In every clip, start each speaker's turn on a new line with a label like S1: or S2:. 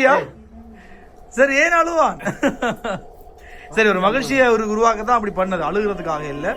S1: ஹாப்பியா சரி ஏன் அழுவான்? சரி ஒரு மகிழ்ச்சியை ஒரு உருவாக்கத்தான் அப்படி பண்ணது. அழுகிறதுக்காக இல்லை.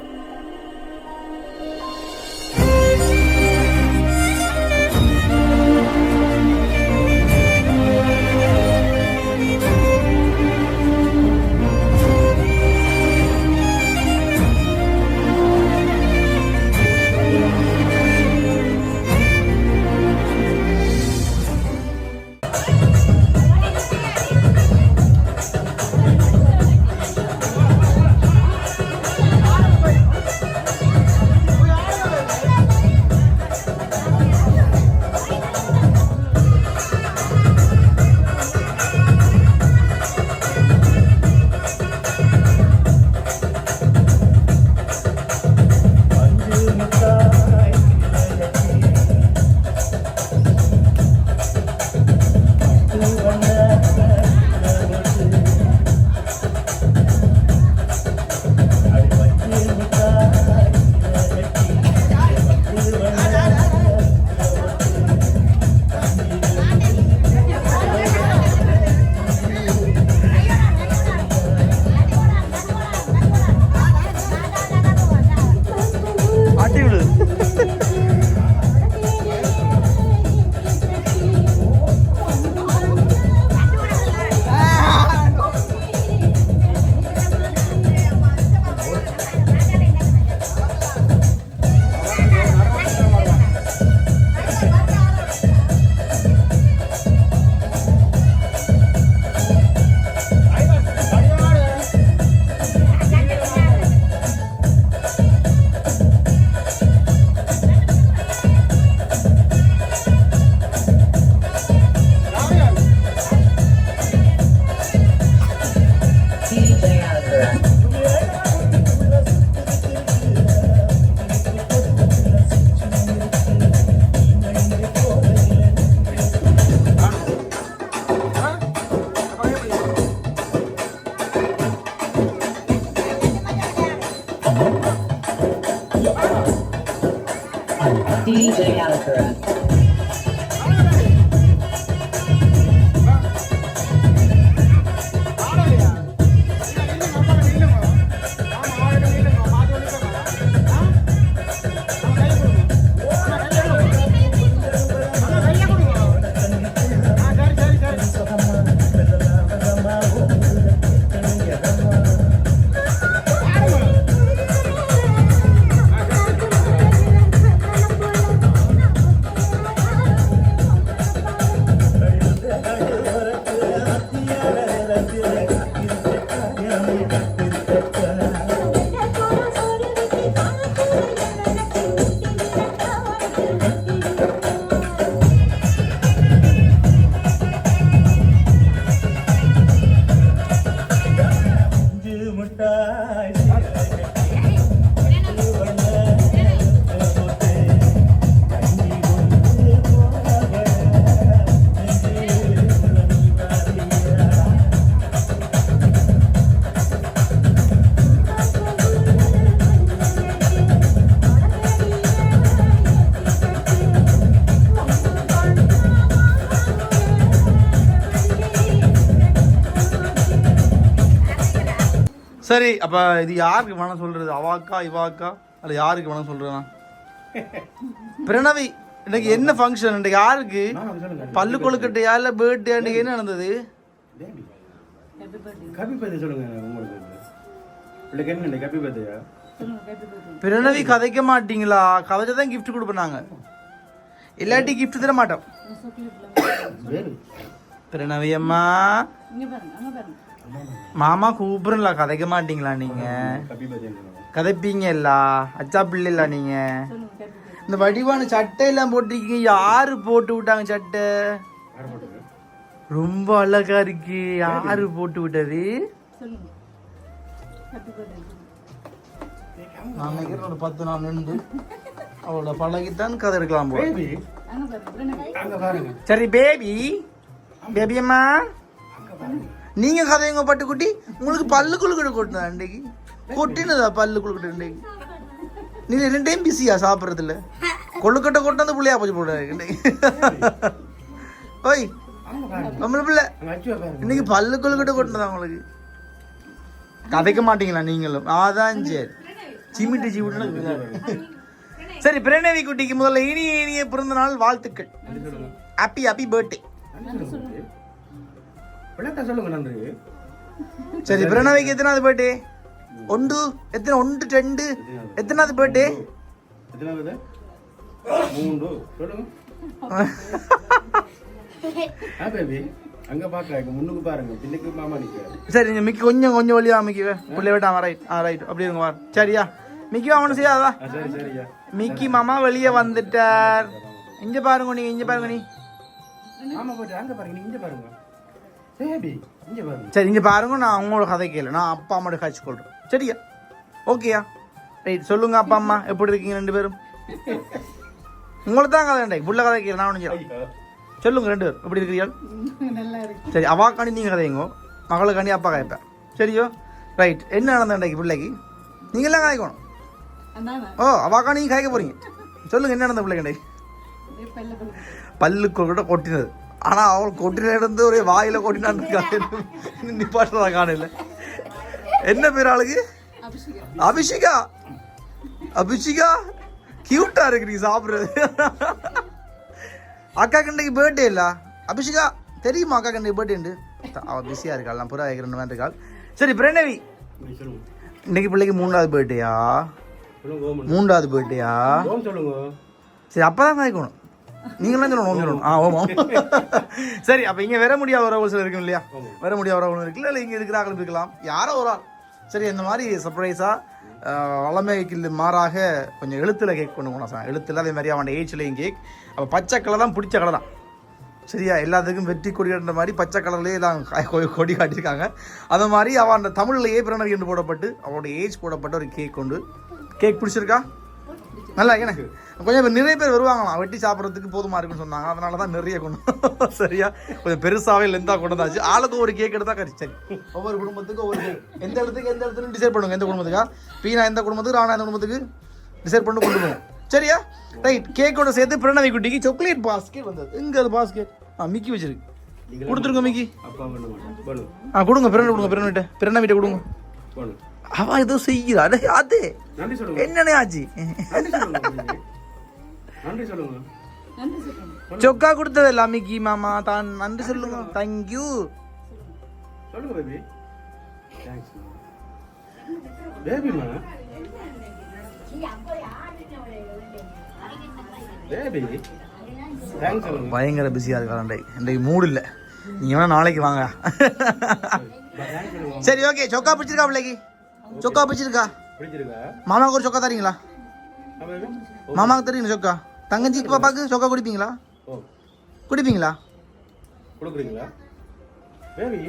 S1: DJ Amakura.
S2: i yeah, yeah.
S1: சரி அப்ப இது யாருக்கு வேணாம் சொல்றது? அவாக்கா இவாக்கா? அல்ல யாருக்கு வேணாம் சொல்றேன்னா பிரணவி இன்னைக்கு என்ன ஃபங்க்ஷன் இன்னைக்கு யாருக்கு? பல்லு கொழுக்கட்டையா இல்ல பர்த்டே என்ன நடந்தது? பிரணவி கதைக்க மாட்டீங்களா? கதைச்சா தான் gift கொடுப்போம் நாங்க. இல்லாட்டி gift தர மாட்டோம். பிரணவி அம்மா. மாமா கூப்பிடுங்களா கதைக்க மாட்டீங்களா நீங்க?
S3: கபி பத்தி
S1: கதைப்பீங்கல்ல அச்சா பிள்ளைல நீங்க? இந்த வடிவான சட்டை எல்லாம் போட்டிருக்கீங்க யாரு போட்டு விட்டாங்க சட்டை? ரொம்ப அழகா இருக்கு. யாரு போட்டு விட்டது? நான் நினைக்கிறேன் ஒரு பத்து நாள் நின்று அவளோட பழகித்தான் கதை எடுக்கலாம் போல.
S3: பேபி அங்க பாருங்க.
S1: சரி பேபி பேபியம்மா? நீங்க கதையுங்க பட்டுக்குட்டி? உங்களுக்கு பல்லு குழுக்கிட்டு கொட்டினதா அன்றைக்கு கொட்டினதா பல்லு குழுக்கிட்டு அன்றைக்கு ரெண்டையும் ரெண்டு டைம் பிஸியா சாப்பிட்றதுல? கொழுக்கட்டை வந்து புள்ளையா போச்சு போடுறாரு இன்னைக்கு ஓய்
S3: பாருங்க
S1: பிள்ளை. இன்னைக்கு பல்லு கொழுக்கிட்ட கொட்டினதா உங்களுக்கு? கதைக்க மாட்டீங்களா நீங்களும்? அதான் சரி. சிமிட்டு சிமிட்டு சரி பிரணவி குட்டிக்கு முதல்ல இனிய இனிய பிறந்த நாள் வாழ்த்துக்கள். ஹாப்பி ஹாப்பி பர்த்டே
S3: விளக்கம் சொல்லுங்க. நன்றி.
S1: சரி பிரணவிக்கு எத்தனாவது பர்த்டே ஒன்று எத்தனை ஒன்று ரெண்டு? எத்தனாவது? பர்த்டே
S3: எத்தனாவது? மூன்று. சொல்லுங்க. ஆ பேபி. அங்க பாக்குறாங்க முன்னுக்கு பாருங்க. பின்னுக்கு மாமா நிக்கிறாரு.
S1: சரி நீங்க மிக்கி கொஞ்சம் கொஞ்சம் வழியா மிக்கி. பிள்ளை விட்டாம ரைட் ஆ ரைட் அப்படி இருங்க வா. சரியா? மிக்கி அவனு செய்யாதா
S3: ஆ, சரி சரியா.
S1: மிக்கி மாமா வெளியே வந்துட்டார். இங்க பாருங்க நீங்க இங்க பாருங்க நீ.
S3: மாமா போட்டு அங்க பாருங்க நீங்க இங்க பாருங்க. பேபி இங்க பாருங்க.
S1: சரி இங்க பாருங்க நான் உங்களோட கதை கேளு. நான் அப்பா அம்மாவோட காய்ச்சி கொள்றேன். சரியா? ஓகேயா? ரைட் சொல்லுங்க அப்பா அம்மா எப்படி இருக்கீங்க ரெண்டு பேரும்? உங்களை தான் கதை வேண்டாம் புள்ள கதை கேளு நான் ஒன்று. சொல்லுங்க ரெண்டு பேரும். எப்படி இருக்கிறீர்கள்? சரி அவாக்காண்டி நீங்க கதைங்க மகளுக்காண்டி அப்பா கதைப்பேன் சரியோ? ரைட் என்ன நடந்த இன்றைக்கு பிள்ளைக்கு? நீங்களாம் காய்க்கணும் ஓ அவாக்கா நீங்க காய்க்க போறீங்க. சொல்லுங்க என்ன நடந்த பிள்ளைக்கு இன்றைக்கு பல்லு கூட கொட்டினது. ஆனா அவள் கொட்டின இருந்து ஒரே வாயில கொட்டினான்னு நிப்பாட்டுறதா காணல. என்ன பேர் ஆளுக்கு? அபிஷிகா. அபிஷிகா. கியூட்டா இருக்கு நீ சாப்பிடுறது. அக்கா கண்டைக்கு பர்த்டே இல்ல? அபிஷிகா தெரியுமா அக்கா கண்டைக்கு பர்த்டே அவ பிஸியா இருக்காள் நான் புறா ரெண்டு மாதிரி இருக்காள். சரி பிரணவி. இன்னைக்கு பிள்ளைக்கு மூணாவது பர்த்டேயா மூன்றாவது பர்த்டேயா
S3: ஓம் சொல்லுங்க.
S1: சரி அப்பதான் காய்க்கணும் நீங்களாம் சொல்லணும் சொல்லணும். ஆ ஓம் ஓம். சரி அப்ப இங்க வர முடியாத உறவு சிலர் இருக்கும் இல்லையா? வர முடியாத உறவு இருக்குல்ல? இல்லை இங்க இருக்கிற ஆட்கள் இருக்கலாம். யாரோ ஒரு ஆள். சரி இந்த மாதிரி சர்ப்ரைஸா வளமைக்கு மாறாக கொஞ்சம் எழுத்துல கேக் கொண்டு போனோம் சார். எழுத்துல அதே மாதிரி அவன் ஏஜ்லையும் கேக் அப்போ பச்சை கலர் தான் பிடிச்ச கலர் தான். சரியா? எல்லாத்துக்கும் வெற்றி கொடி கட்டுற மாதிரி பச்சை கலர்லேயே தான் கொடி காட்டியிருக்காங்க. அந்த மாதிரி அவன் அந்த தமிழ்லையே பிறனவி என்று போடப்பட்டு அவனோட ஏஜ் போடப்பட்ட ஒரு கேக் கொண்டு. கேக் பிடிச்சிருக்கா? நல்லா எனக்கு கொஞ்சம் நிறைய பேர் வருவாங்களாம். வெட்டி சாப்பிட்றதுக்கு போதுமா இருக்குன்னு சொன்னாங்க. அதனால தான் நிறைய கொண்டு சரியா? கொஞ்சம் பெருசாவே லென்த்தாக கொண்டு வந்தாச்சு. ஆளுக்கு ஒரு கேக் எடுத்தா கறி. சரி. ஒவ்வொரு குடும்பத்துக்கும் ஒவ்வொரு. எந்த இடத்துக்கு எந்த இடத்துல டிசைட் பண்ணுங்க. எந்த குடும்பத்துக்கா? பீனா எந்த குடும்பத்துக்கு? ராணா எந்த குடும்பத்துக்கு? டிசைட் பண்ணி கொண்டு போவோம். சரியா? ரைட் கேக்கோட சேர்த்து பிரணவி குட்டிக்கு சாக்லேட் பாஸ்கெட் வந்தது. எங்க அது பாஸ்கெட் ஆ மிக்கி வச்சிருக்கு. கொடுத்துருங்க மிக்கி. ஆ கொடுங்க. பிரணவி கொடுங்க. பிரணவிட்ட. பிரணவிட்ட கொடுங்க. அவன் ஏதோ செய்கிறா. அது.
S3: நன்றி சொல்லுங்க.
S1: என்னனே ஆச்சு.
S3: நன்றி சொல்லுங்க. பேபி. நன்றி சொல்லுங்க.
S1: சொக்கா கொடுத்ததில்ல மிக்கி மாமா தான் நன்றி சொல்லுங்க. தேங்க்யூ
S3: சொல்லுங்க. பேபி தேங்க்ஸ் பேபி தேங்க்ஸ் சொல்லுங்க
S1: பயங்கர பிஸியா இருக்காண்டை இன்றைக்கு மூடு இல்லை. நீங்க வேணா நாளைக்கு வாங்க. சரி ஓகே சொக்கா பிடிச்சிருக்கா பிள்ளைக்கு? சொக்கா பிடிச்சிருக்கா?
S3: பிடிச்சிருக்கா?
S1: மாமாவுக்கு ஒரு சொக்கா தரீங்களா?
S3: பேபி
S1: மாமாவுக்கு தெரியுங்க சொக்கா? தங்கச்சி பாப்பாக்கு சொக்கா குடிப்பீங்களா? குடிப்பீங்களா?
S3: கொடுக்குறீங்களா? பேபி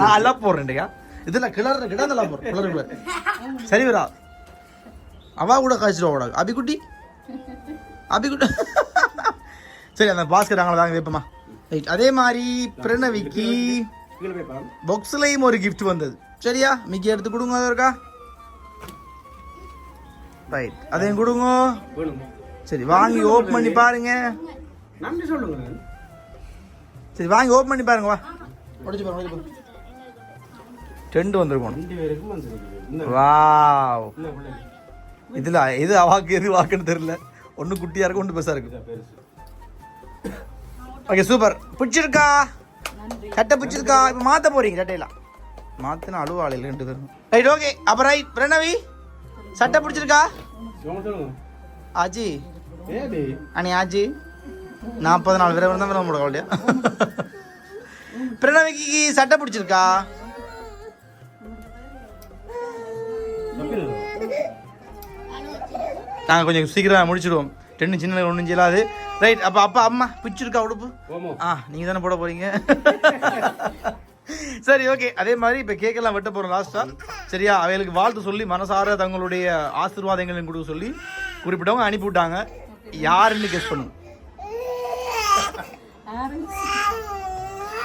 S1: நான் எல்லாம் போடுறேன்டையா இதுல கிளற கிடந்தெல்லாம் போடுறேன் கிளறு கிளறு சரி வரா அவா கூட காய்ச்சிடுவா கூட அபிக்குட்டி? அபிக்குட்டி. சரி அந்த பாஸ்கெட் நாங்கள தாங்க வைப்போமா. ரைட் அதே மாதிரி பிரணவிக்கு பாக்ஸ்லயும் ஒரு gift வந்தது. சரியா? மிக்கி எடுத்து கொடுங்க இருக்கா ரைட் அதையும் கொடுங்க. சரி வாங்கி ஓப்பன் பண்ணி பாருங்க.
S3: நன்றி சொல்லுங்க.
S1: சரி வாங்கி ஓப்பன் பண்ணி பாருங்க வா. உடைச்சு பாருங்க உடைச்சு பாருங்க. ரெண்டு வந்திருக்கணும் வாவ் இதுல எது அவாக்கு எது வாக்குன்னு தெரியல. ஒண்ணு குட்டியா இருக்கு ஒண்ணு பெருசா இருக்கு. ஓகே சூப்பர் பிடிச்சிருக்கா? சட்டை பிடிச்சிருக்கா? இப்ப மாத்த போறீங்க சட்டையெல்லாம். மாத்தின அழுவாளையில் ரெண்டு பேரும். ரைட் ஓகே அப்ப ரைட் பிரணவி? சட்டை பிடிச்சிருக்கா?
S3: பேபி
S1: அனி ஆச்சி நாற்பது நாலு பேர் தான் நம்ம கவலையா பிரணவிக்கு சட்டை பிடிச்சிருக்கா? நாங்கள் கொஞ்சம் சீக்கிரம் முடிச்சிடுவோம். ரெண்டு சின்ன ஒன்றும் செய்யலாது ரைட் அப்போ அப்பா அம்மா பிடிச்சிருக்கா உடுப்பு? ஆ நீங்கள் தானே போட போறீங்க? சரி ஓகே அதே மாதிரி இப்போ கேக்கெல்லாம் வெட்ட போகிறோம் லாஸ்ட்டாக சரியா? அவைகளுக்கு வாழ்த்து சொல்லி மனசார தங்களுடைய ஆசீர்வாதங்களையும் கொடுக்க சொல்லி குறிப்பிட்டவங்க அனுப்பி விட்டாங்க. யாருன்னு கெஸ் பண்ணுங்க.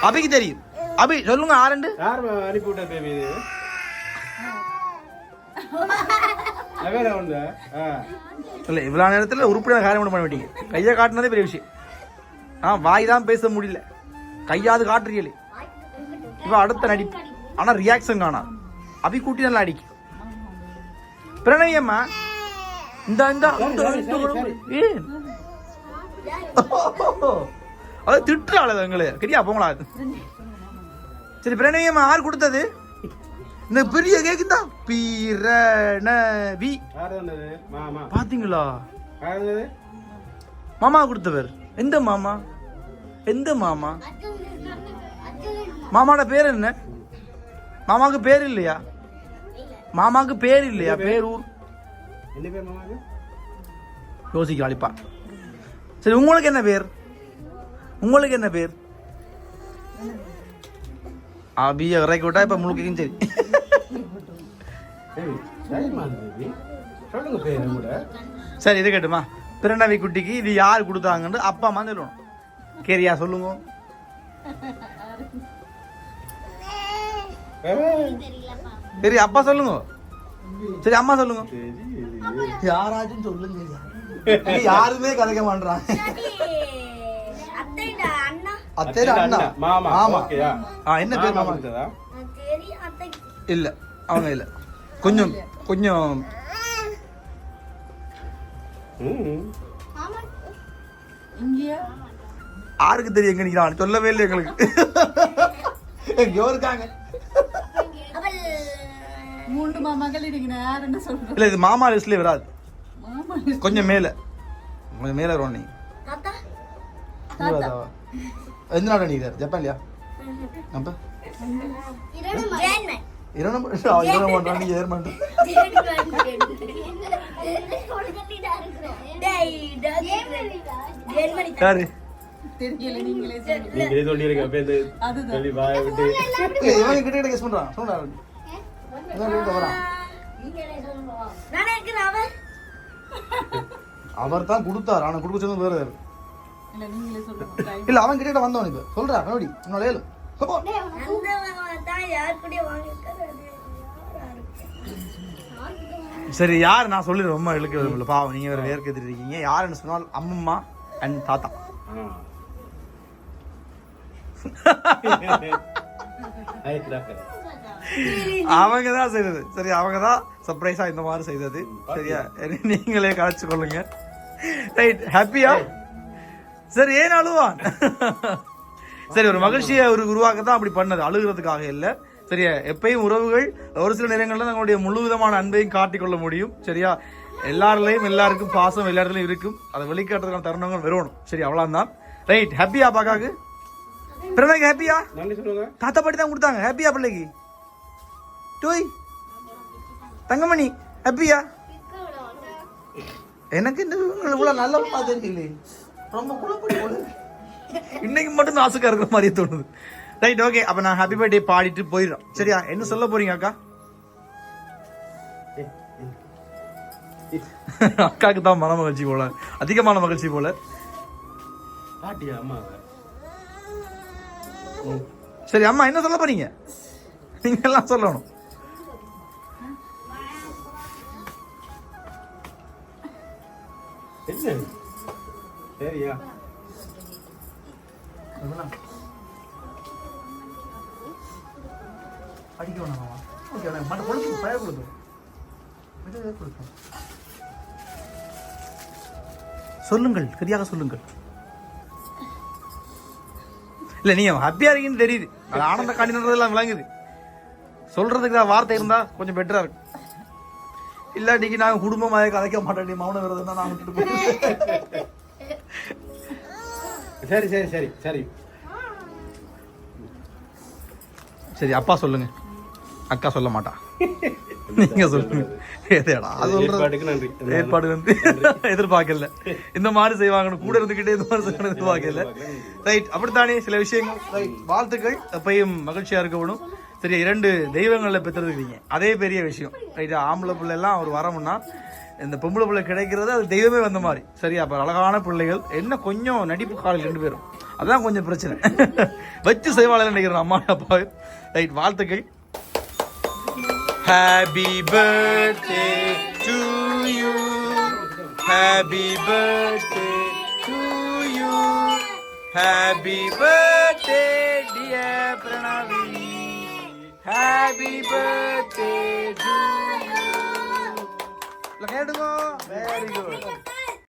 S1: அபிக்கு தெரியும். அபி சொல்லுங்க ஆரண்டு
S3: யார் அனுப்பி விட்டா பேபி இது?
S1: இல்லை இவ்வளோ நேரத்தில் உருப்படியான காரியம் பண்ண மாட்டீங்க. கையை காட்டினதே பெரிய விஷயம். ஆ வாய் தான் பேச முடியல. கையாவது காட்டுறீங்களே. இவ அடுத்த நடி ஆனா ரியாக்ஷன் காணா. அபி கூட்டி நல்லா அடிக்கும் பிரணவி அம்மா இந்த இந்த ஏன் அது திட்டுறாள் எங்களே. சரியா போங்களா சரி பிரணவி அம்மா யார் கொடுத்தது? இந்த பெரிய கேக்குதா பிரணவி. பாத்தீங்களா? மாமா கொடுத்தவர். எந்த மாமா? எந்த மாமா? மாமாவோட பேர் என்ன? மாமாவுக்கு பேர் இல்லையா? மாமாவுக்கு பேர் இல்லையா? பேர்? ஊர்
S3: என்ன பேர் மாமாக்கு
S1: யோசிக்க அழிப்பா சரி உங்களுக்கு என்ன பேர்? உங்களுக்கு என்ன பேர்? அபிய இறக்கி விட்டா இப்ப முழுக்கையும் சரி.
S3: சரி
S1: இது கேட்டுமா. பிரணவி குட்டிக்கு இது யார் கொடுத்தாங்கன்னு அப்பா அம்மா சொல்லணும் கேரியா சொல்லுங்க. சரி அப்பா சொல்லுங்க. சரி அம்மா சொல்லுங்க. யாராச்சும் சொல்லுங்க. யாருமே கதைக்க மாட்டான்
S4: அத்தைடா அண்ணா.
S1: அத்தேரு அண்ணா.
S3: மாமா.
S1: ஆமா. ஆ என்ன பேர் மாமா இல்ல அவங்க இல்ல. கொஞ்சம் கொஞ்சம். யாருக்கு தெரியும் எங்க நிக்கிறான். சொல்லவே இல்லை எங்களுக்கு. எங்கேயோ இருக்காங்க.
S5: மூன்று மாமாக்கள் இருக்கீங்க யாருன்னு சொல்றோம்.
S1: இல்ல இது மாமா லிஸ்ட்லயே வராது.
S5: மாமா
S1: கொஞ்சம் மேல. கொஞ்சம் மேல வரும் நீ.
S4: தாத்தா.
S1: எந்த நாடு நீ ஜப்பான்லையா அப்ப?
S4: ஜெர்மன்
S1: இரணம் இரணம் பண்றான் நீ ஏர் பண்ற
S4: ஜெர்மனி
S1: யாரு?
S5: தெரியல நீங்களே சொல்லுங்க.
S3: நீங்களே சொல்லிருங்க அப்ப இந்த
S5: அதுதான்.
S3: சொல்லி வாய விட்டு.
S1: இவன் கிட்ட கிட்ட கெஸ் பண்றான். சொல்றா இவன் கிட்ட வரான்
S4: நானே இருக்கிறேன் அவன்
S1: அவர் தான் கொடுத்தாரு. ஆனா கொடுக்க சொன்னது வேற
S5: இல்ல
S1: அவன் கிட்ட வந்தவன் இப்ப. சொல்றா ஏழு.
S4: வாங்கியிருக்காரு. அது
S1: சரி யார்? நான் சொல்லிடுறேன். ரொம்ப இழுக்க விரும்பல. பாவம் நீங்க வேற வேர்க்க இருக்கீங்க. யாருன்னு சொன்னால் அம்மம்மா அண்ட் தாத்தா.
S3: ஆ.
S1: அவங்க தான் செய்தது. சரி அவங்க தான் சர்ப்ரைஸா இந்த மாதிரி செய்தது. சரியா? நீங்களே கலைச்சு கொள்ளுங்க. ரைட் ஹாப்பியா சரி ஏன் அழுவான்? சரி ஒரு மகிழ்ச்சியை ஒரு உருவாக்க தான் அப்படி பண்ணது. அழுகிறதுக்காக இல்ல. சரியா எப்பயும் உறவுகள் ஒரு சில நேரங்கள்ல தங்களுடைய முழு விதமான அன்பையும் காட்டிக்கொள்ள முடியும். சரியா? எல்லாருலயும் எல்லாருக்கும் பாசம் எல்லா இடத்துலயும் இருக்கும். அதை வெளிக்காட்டுறதுக்கான தருணங்கள் வரணும் சரி அவ்வளவுதான். ரைட் ஹாப்பியா பாக்காக்கு? பிறகு ஹாப்பியா தாத்தா பாட்டி தான் கொடுத்தாங்க. ஹாப்பியா பிள்ளைக்கு? டோய் தங்கமணி ஹாப்பியா? எனக்கு இந்த இவ்வளவு நல்ல தெரியல ரொம்ப குழப்படி இன்னைக்கு மட்டும் நாசுக்கா இருக்கிற மாதிரி தோணுது. ரைட் ஓகே அப்ப நான் ஹாப்பி பர்த்டே பாடிட்டு போயிடுறோம். சரியா? என்ன சொல்ல போறீங்க அக்கா? அக்காக்கு தான் மன மகிழ்ச்சி போல. அதிகமான மகிழ்ச்சி போல.
S3: பாட்டியா அம்மா?
S1: சரி அம்மா என்ன சொல்ல போறீங்க? நீங்க எல்லாம் சொல்லணும்.
S3: என்ன சரியா
S1: அடிக்க வேணாமா ஓகே நான் மட்ட கொடுத்து பய கொடுத்து சொல்லுங்கள் சரியாக சொல்லுங்கள். இல்ல நீங்க ஹாப்பியா இருக்கீங்கன்னு தெரியுது. அது ஆனந்த காணின்றதெல்லாம் விளங்குது. சொல்றதுக்கு தான் வார்த்தை இருந்தா கொஞ்சம் பெட்டரா இருக்கும். இல்லாட்டிக்கு நாங்க குடும்பமாக கதைக்க மாட்டோம் நீ மௌன விரதம் தான் நான் விட்டுட்டு போயிருவேன்
S3: சரி சரி சரி சரி.
S1: சரி அப்பா சொல்லுங்க. அக்கா சொல்ல மாட்டா. நீங்க சொல்லுங்க. அது சொல்றது. ஏற்பாடு வந்து எதிர்பார்க்கல. இந்த மாதிரி செய்வாங்கன்னு கூட இருந்துகிட்டே இந்த மாதிரி செய்வாங்கன்னு எதிர்பார்க்கல. ரைட் அப்படித்தானே சில விஷயங்கள். ரைட் வாழ்த்துக்கள். எப்பயும் மகிழ்ச்சியா இருக்கணும் சரி இரண்டு தெய்வங்களில் பெற்றிருக்கிறீங்க. அதே பெரிய விஷயம். ரைட் ஆம்பளை பிள்ளைலாம் அவர் ஒரு வரமுன்னா இந்த பொம்பளை பிள்ளை கிடைக்கிறது அது தெய்வமே வந்த மாதிரி. சரியா அப்போ அழகான பிள்ளைகள். என்ன கொஞ்சம் நடிப்பு காலில் ரெண்டு பேரும். அதான் கொஞ்சம் பிரச்சனை. வச்சு செய்வாளர் நினைக்கிறேன் அம்மா அப்பா. ரைட் வாழ்த்துக்கள். Happy birthday to you happy birthday to you happy birthday happy birthday to you கேட்டுக்கோ வெரி குட்